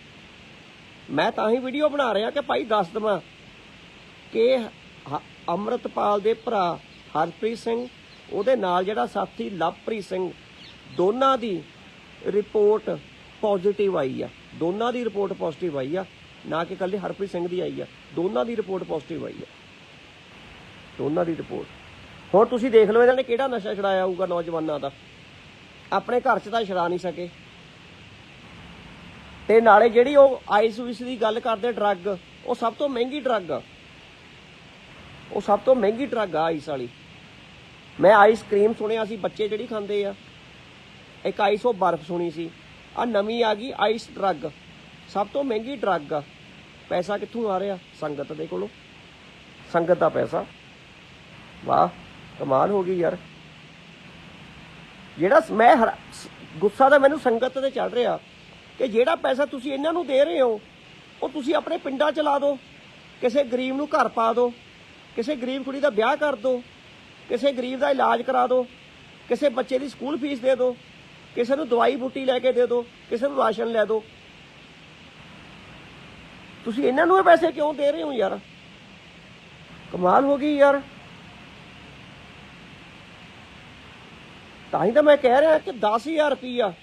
ਮੈਂ ਤਾਂ ਹੀ ਵੀਡੀਓ ਬਣਾ ਰਿਹਾ ਕਿ ਭਾਈ ਦੱਸ ਦਵਾਂ ਕਿ ਹ- ਅੰਮ੍ਰਿਤਪਾਲ ਦੇ ਭਰਾ ਹਰਪ੍ਰੀਤ ਸਿੰਘ, ਉਹਦੇ ਨਾਲ ਜਿਹੜਾ ਸਾਥੀ ਲਵਪ੍ਰੀਤ ਸਿੰਘ, ਦੋਨਾਂ ਦੀ ਰਿਪੋਰਟ ਪੋਜ਼ਿਟਿਵ ਆਈ ਆ। ਦੋਨਾਂ ਦੀ ਰਿਪੋਰਟ ਪੋਜ਼ਿਟਿਵ ਆਈ ਆ, ਨਾ ਕਿ ਕੱਲੇ ਹਰਪ੍ਰੀਤ ਸਿੰਘ ਦੀ ਆਈ ਆ। ਦੋਨਾਂ ਦੀ ਰਿਪੋਰਟ ਪੋਜ਼ਿਟਿਵ ਆਈ ਆ। ਦੋਨਾਂ ਦੀ ਰਿਪੋਰਟ। ਹੁਣ ਤੁਸੀਂ ਦੇਖ ਲਓ ਇਹਨਾਂ ਨੇ ਕਿਹੜਾ ਨਸ਼ਾ ਛਡਾਇਆ ਹੋਊਗਾ ਨੌਜਵਾਨਾਂ ਦਾ। ਆਪਣੇ ਘਰ 'ਚ ਤਾਂ ਛਡਾ ਨਹੀਂ ਸਕੇ। ਤੇ ਨਾਲੇ ਜਿਹੜੀ ਉਹ ਆਈਸ ਵਿਸ ਦੀ ਗੱਲ ਕਰਦੇ ਡਰੱਗ, ਉਹ ਸਭ ਤੋਂ ਮਹਿੰਗੀ ਡਰੱਗ ਆ। ਉਹ ਸਭ ਤੋਂ ਮਹਿੰਗੀ ਡਰੱਗ ਆ ਆਈਸ ਵਾਲੀ। ਮੈਂ ਆਈਸ ਕਰੀਮ ਸੁਣਿਆ ਸੀ, ਬੱਚੇ ਜਿਹੜੀ ਖਾਂਦੇ ਆ। ਇੱਕ ਆਈਸ ਉਹ ਬਰਫ਼ ਸੁਣੀ ਸੀ। ਆ ਨਵੀਂ ਆ ਗਈ ਆਈਸ ਡਰੱਗ ਸਭ ਤੋਂ ਮਹਿੰਗੀ ਡਰੱਗ ਆ। ਪੈਸਾ ਕਿੱਥੋਂ ਆ ਰਿਹਾ? ਸੰਗਤ ਦੇ ਕੋਲੋਂ। ਸੰਗਤ ਦਾ ਪੈਸਾ। ਵਾਹ, ਕਮਾਲ ਹੋ ਗਈ ਯਾਰ। ਜਿਹੜਾ ਮੈਂ ਹਰ- ਗੁੱਸਾ ਤਾਂ ਮੈਨੂੰ ਸੰਗਤ ਤੇ ਚੜ ਰਿਹਾ ਕਿ ਜਿਹੜਾ ਪੈਸਾ ਤੁਸੀਂ ਇਹਨਾਂ ਨੂੰ ਦੇ ਰਹੇ ਹੋ, ਉਹ ਤੁਸੀਂ ਆਪਣੇ ਪਿੰਡਾਂ ਚ ਲਾ ਦਿਓ ਕਿਸੇ ਗਰੀਬ ਨੂੰ ਘਰ ਪਾ ਦਿਓ ਕਿਸੇ ਗਰੀਬ ਕੁੜੀ ਦਾ ਵਿਆਹ ਕਰ ਦਿਓ ਕਿਸੇ ਗਰੀਬ ਦਾ ਇਲਾਜ ਕਰਾ ਦਿਓ ਕਿਸੇ ਬੱਚੇ ਦੀ ਸਕੂਲ ਫੀਸ ਦੇ ਦਿਓ ਕਿਸੇ ਨੂੰ ਦਵਾਈ ਬੂਟੀ ਲੈ ਕੇ ਦੇ ਦਿਓ ਕਿਸੇ ਨੂੰ ਰਾਸ਼ਨ ਲੈ ਦਿਓ ਤੁਸੀਂ ਇਹਨਾਂ ਨੂੰ ਇਹ ਪੈਸੇ ਕਿਉਂ ਦੇ ਰਹੇ ਹੋ ਯਾਰ? ਕਮਾਲ ਹੋ ਗਈ ਯਾਰ। ਤਾਂ ਹੀ ਤਾਂ ਮੈਂ ਕਹਿ ਰਿਹਾ ਕਿ 10000 ਰੁਪਈਆ।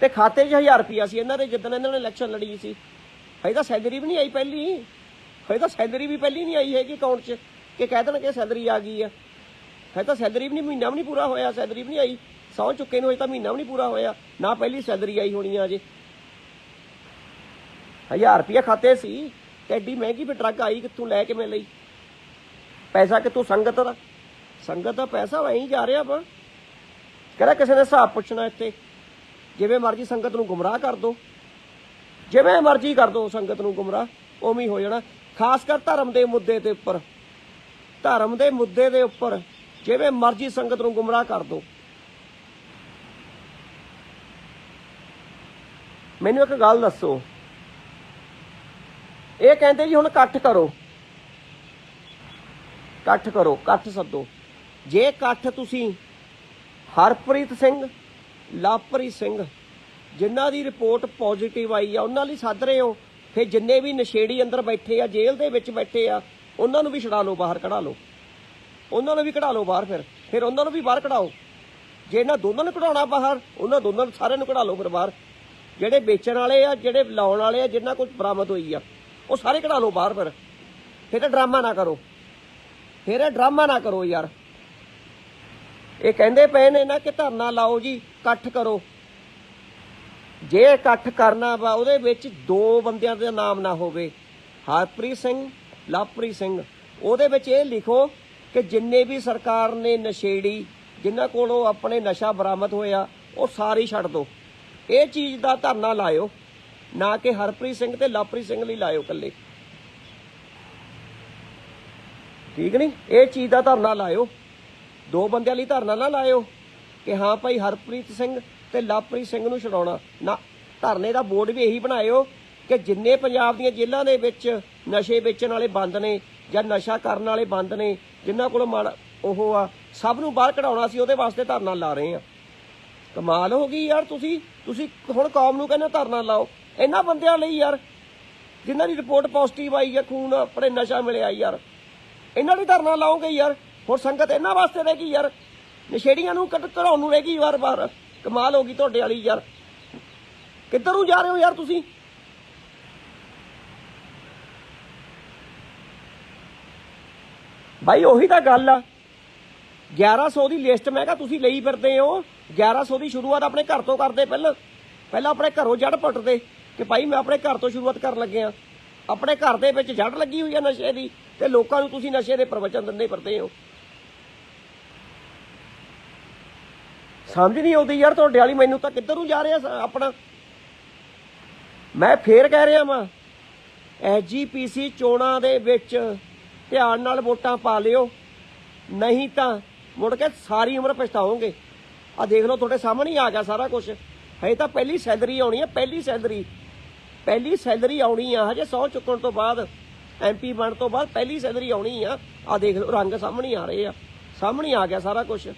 ਤੇ ਖਾਤੇ 'ਚ 1000 ਰੁਪਈਆ ਸੀ ਇਹਨਾਂ ਦੇ, ਜਿੱਦਣ ਇਹਨਾਂ ਨੇ ਇਲੈਕਸ਼ਨ ਲੜੀ ਸੀ। ਹਜੇ ਤਾਂ ਸੈਲਰੀ ਵੀ ਨਹੀਂ ਆਈ ਪਹਿਲੀ। ਹਜੇ ਤਾਂ ਸੈਲਰੀ ਵੀ ਪਹਿਲੀ ਨਹੀਂ ਆਈ ਹੈਗੀ ਅਕਾਊਂਟ 'ਚ। ਕਿ ਕਹਿ ਦੇਣ ਕਿ ਸੈਲਰੀ ਆ ਗਈ ਆ। ਹਜੇ ਤਾਂ ਸੈਲਰੀ ਵੀ ਨਹੀਂ, ਮਹੀਨਾ ਵੀ ਨਹੀਂ ਪੂਰਾ ਹੋਇਆ ਸੈਲਰੀ ਵੀ ਨਹੀਂ ਆਈ। ਸੌ ਚੁੱਕੇ ਨੂੰ ਅਜੇ ਤਾਂ ਮਹੀਨਾ ਵੀ ਨਹੀਂ ਪੂਰਾ ਹੋਇਆ। ਨਾ ਪਹਿਲੀ ਸੈਲਰੀ ਆਈ ਹੋਣੀ ਆ ਅਜੇ 1000 ਰੁਪਈਆ ਖਾਤੇ ਸੀ। ਤੇ ਐਡੀ ਮਹਿੰਗੀ ਵੀ ਡਰੱਗ ਆਈ, ਕਿੱਥੋਂ ਲੈ ਕੇ ਮੈਂ ਲਈ? ਪੈਸਾ ਕਿੱਥੋਂ? ਸੰਗਤ ਦਾ। ਸੰਗਤ ਦਾ ਪੈਸਾ ਵਹੀਂ ਜਾ ਰਿਹਾ ਵਾ ਕਿਹੜਾ ਕਿਸੇ ਨੇ ਹਿਸਾਬ ਪੁੱਛਣਾ ਇੱਥੇ। ਜਿਵੇਂ ਮਰਜ਼ੀ ਸੰਗਤ ਨੂੰ ਗੁੰਮਰਾਹ ਕਰ ਦੋ। ਜਿਵੇਂ ਮਰਜ਼ੀ ਕਰ ਦੋ ਸੰਗਤ ਨੂੰ ਗੁੰਮਰਾਹ, ਉਵੇਂ ਹੀ ਹੋ ਜਾਣਾ। ਖਾਸ ਕਰ ਧਰਮ ਦੇ ਮੁੱਦੇ ਦੇ ਉੱਪਰ। ਧਰਮ ਦੇ ਮੁੱਦੇ ਦੇ ਉੱਪਰ। ਜਿਵੇਂ ਮਰਜ਼ੀ ਸੰਗਤ ਨੂੰ ਗੁੰਮਰਾਹ ਕਰ ਦੋ। ਮੈਨੂੰ ਇੱਕ ਗੱਲ ਦੱਸੋ। ਇਹ ਕਹਿੰਦੇ ਜੀ ਹੁਣ ਇਕੱਠ ਕਰੋ। ਇਕੱਠ ਕਰੋ, ਇਕੱਠ ਸੱਦੋ। ਜੇ ਇਕੱਠ ਤੁਸੀਂ ਹਰਪ੍ਰੀਤ ਸਿੰਘ ਲਵਪ੍ਰੀਤ ਸਿੰਘ, ਜਿਨ੍ਹਾਂ ਦੀ ਰਿਪੋਰਟ ਪੋਜ਼ਿਟਿਵ ਆਈ ਆ, ਉਹਨਾਂ ਲਈ ਸੱਦ ਰਹੇ ਹੋ, ਫਿਰ ਜਿੰਨੇ ਵੀ ਨਸ਼ੇੜੀ ਅੰਦਰ ਬੈਠੇ ਆ, ਜੇਲ੍ਹ ਦੇ ਵਿੱਚ ਬੈਠੇ ਆ, ਉਹਨਾਂ ਨੂੰ ਵੀ ਛਡਾ ਲਓ, ਬਾਹਰ ਕਢਾ ਲਓ। ਉਹਨਾਂ ਨੂੰ ਵੀ ਕਢਾ ਲਓ ਬਾਹਰ ਫਿਰ। ਫਿਰ ਉਹਨਾਂ ਨੂੰ ਵੀ ਬਾਹਰ ਕਢਾਓ। ਜੇ ਇਹਨਾਂ ਦੋਨਾਂ ਨੂੰ ਕਢਾਉਣਾ ਬਾਹਰ, ਉਹਨਾਂ ਦੋਨਾਂ ਨੂੰ ਸਾਰਿਆਂ ਨੂੰ ਕਢਾ ਲਓ ਫਿਰ ਬਾਹਰ। ਜਿਹੜੇ ਵੇਚਣ ਵਾਲੇ ਆ, ਜਿਹੜੇ ਲਾਉਣ ਵਾਲੇ ਆ, ਜਿਨ੍ਹਾਂ ਕੋਲ ਬਰਾਮਦ ਹੋਈ ਆ, ਉਹ ਸਾਰੇ ਕਢਾ ਲਓ ਬਾਹਰ ਫਿਰ। ਫਿਰ ਡਰਾਮਾ ਨਾ ਕਰੋ। ਫਿਰ ਡਰਾਮਾ ਨਾ ਕਰੋ ਯਾਰ। ਇਹ ਕਹਿੰਦੇ ਪਏ ਨੇ ਨਾ ਕਿ ਧਰਨਾ ਲਾਓ ਜੀ, ਇਕੱਠ ਕਰੋ। ਜੇ ਇਕੱਠ ਕਰਨਾ ਵਾ, ਉਹਦੇ ਵਿੱਚ ਦੋ ਬੰਦਿਆਂ ਦਾ ਨਾਮ ਨਾ ਹੋਵੇ। ਹਰਪ੍ਰੀਤ ਸਿੰਘ, ਲਵਪ੍ਰੀਤ ਸਿੰਘ। ਉਹਦੇ ਵਿੱਚ ਇਹ ਲਿਖੋ ਕਿ ਜਿੰਨੇ ਵੀ ਸਰਕਾਰ ਨੇ ਨਸ਼ੇੜੀ, ਜਿਨ੍ਹਾਂ ਕੋਲੋਂ ਆਪਣੇ ਨਸ਼ਾ ਬਰਾਮਦ ਹੋਇਆ, ਉਹ ਸਾਰੇ ਛੱਡ ਦੋ ਇਹ ਚੀਜ਼ ਦਾ ਧਰਨਾ ਲਾਇਓ, ਨਾ ਕਿ ਹਰਪ੍ਰੀਤ ਸਿੰਘ ਤੇ ਲਵਪ੍ਰੀਤ ਸਿੰਘ ਲਈ ਲਾਇਓ ਇਕੱਲੇ। ਠੀਕ ਨਹੀਂ? ਇਹ ਚੀਜ਼ ਦਾ ਧਰਨਾ ਲਾਇਓ। ਦੋ ਬੰਦਿਆਂ ਲਈ ਧਰਨਾ ਨਾ ਲਾਇਓ ਕਿ ਹਾਂ ਭਾਈ ਹਰਪ੍ਰੀਤ ਸਿੰਘ ਤੇ ਲਵਪ੍ਰੀਤ ਸਿੰਘ ਨੂੰ ਛਡਾਉਣਾ। ਨਾ, ਧਰਨੇ ਦਾ ਬੋਰਡ ਵੀ ਇਹੀ ਬਣਾਇਓ ਕਿ ਜਿੰਨੇ ਪੰਜਾਬ ਦੀਆਂ ਜੇਲ੍ਹਾਂ ਦੇ ਵਿੱਚ ਨਸ਼ੇ ਵੇਚਣ ਵਾਲੇ ਬੰਦ ਨੇ ਜਾਂ ਨਸ਼ਾ ਕਰਨ ਵਾਲੇ ਬੰਦ ਨੇ, ਜਿਨ੍ਹਾਂ ਕੋਲ ਮਾੜਾ ਉਹ ਆ, ਸਭ ਨੂੰ ਬਾਹਰ ਕਢਾਉਣਾ ਸੀ, ਉਹਦੇ ਵਾਸਤੇ ਧਰਨਾ ਲਾ ਰਹੇ ਆ ਕਮਾਲ ਹੋ ਗਈ ਯਾਰ ਤੁਸੀਂ ਤੁਸੀਂ ਹੁਣ ਕੌਮ ਨੂੰ ਕਹਿੰਦੇ ਹੋ ਧਰਨਾ ਲਾਓ। ਇਹਨਾਂ ਬੰਦਿਆਂ ਲਈ ਯਾਰ, ਜਿਨ੍ਹਾਂ ਦੀ ਰਿਪੋਰਟ ਪੋਜ਼ਿਟਿਵ ਆਈ ਹੈ ਖੂਨ ਆਪਣੇ ਨਸ਼ਾ ਮਿਲਿਆ ਯਾਰ। ਇਹਨਾਂ ਲਈ ਧਰਨਾ ਲਾਓਗੇ ਯਾਰ। ਹੋਰ ਸੰਗਤ ਇਹਨਾਂ ਵਾਸਤੇ ਰਹਿ ਗਈ ਯਾਰ। ਨਸ਼ੇੜੀਆਂ ਨੂੰ ਕੱਢ ਘਰਾਉਣ ਨੂੰ ਰਹਿ ਗਈ ਵਾਰ ਵਾਰ। ਕਮਾਲ ਹੋ ਗਈ ਤੁਹਾਡੇ ਵਾਲੀ ਯਾਰ। ਕਿੱਧਰ ਨੂੰ ਜਾ ਰਹੇ ਹੋ ਯਾਰ ਤੁਸੀਂ? ਭਾਈ ਉਹੀ ਤਾਂ ਗੱਲ ਆ। 1100 ਦੀ ਲਿਸਟ ਮੈਂ ਕਿਹਾ ਤੁਸੀਂ ਲਈ ਫਿਰਦੇ ਹੋ। 1100 ਦੀ ਸ਼ੁਰੂਆਤ ਆਪਣੇ ਘਰ ਤੋਂ ਕਰਦੇ ਪਹਿਲਾਂ। ਪਹਿਲਾਂ ਆਪਣੇ ਘਰੋਂ ਜੜ ਪੱਟਦੇ ਕਿ ਭਾਈ ਮੈਂ ਆਪਣੇ ਘਰ ਤੋਂ ਸ਼ੁਰੂਆਤ ਕਰਨ ਲੱਗਿਆ ਆਪਣੇ ਘਰ ਦੇ ਵਿੱਚ ਜੜ ਲੱਗੀ ਹੋਈ ਹੈ ਨਸ਼ੇ ਦੀ ਤੇ ਲੋਕਾਂ ਨੂੰ ਤੁਸੀਂ ਨਸ਼ੇ ਦੇ ਪ੍ਰਵਚਨ ਦਿੰਦੇ ਫਿਰਦੇ ਹੋ। ਸਮਝ ਨਹੀਂ ਆਉਂਦੀ ਯਾਰ ਤੁਹਾਡੇ ਵਾਲੀ ਮੈਨੂੰ ਤਾਂ ਕਿੱਧਰ ਨੂੰ ਜਾ ਰਿਹਾ ਆਪਣਾ। ਮੈਂ ਫੇਰ ਕਹਿ ਰਿਹਾ ਵਾਂ ਐਜੀਪੀਸੀ ਚੋਣਾਂ ਦੇ ਵਿੱਚ ਧਿਆਨ ਨਾਲ ਵੋਟਾਂ ਪਾ ਲਿਓ, ਨਹੀਂ ਤਾਂ ਮੁੜ ਕੇ ਸਾਰੀ ਉਮਰ ਪਛਤਾਓਗੇ। ਆ ਦੇਖ ਲਓ, ਤੁਹਾਡੇ ਸਾਹਮਣੇ ਹੀ ਆ ਗਿਆ ਸਾਰਾ ਕੁਝ ਹਜੇ ਤਾਂ ਪਹਿਲੀ ਸੈਲਰੀ ਆਉਣੀ ਹੈ, ਪਹਿਲੀ ਸੈਲਰੀ। ਪਹਿਲੀ ਸੈਲਰੀ ਆਉਣੀ ਆ, ਹਜੇ 100 ਚੁੱਕਣ ਤੋਂ ਬਾਅਦ ਐਮਪੀ ਬਣਨ ਤੋਂ ਬਾਅਦ ਪਹਿਲੀ ਸੈਲਰੀ ਆਉਣੀ ਆ। ਆ ਦੇਖ ਲਓ, ਰੰਗ ਸਾਹਮਣੇ ਆ ਰਹੇ ਆ। ਸਾਹਮਣੇ ਆ ਗਿਆ ਸਾਰਾ ਕੁਝ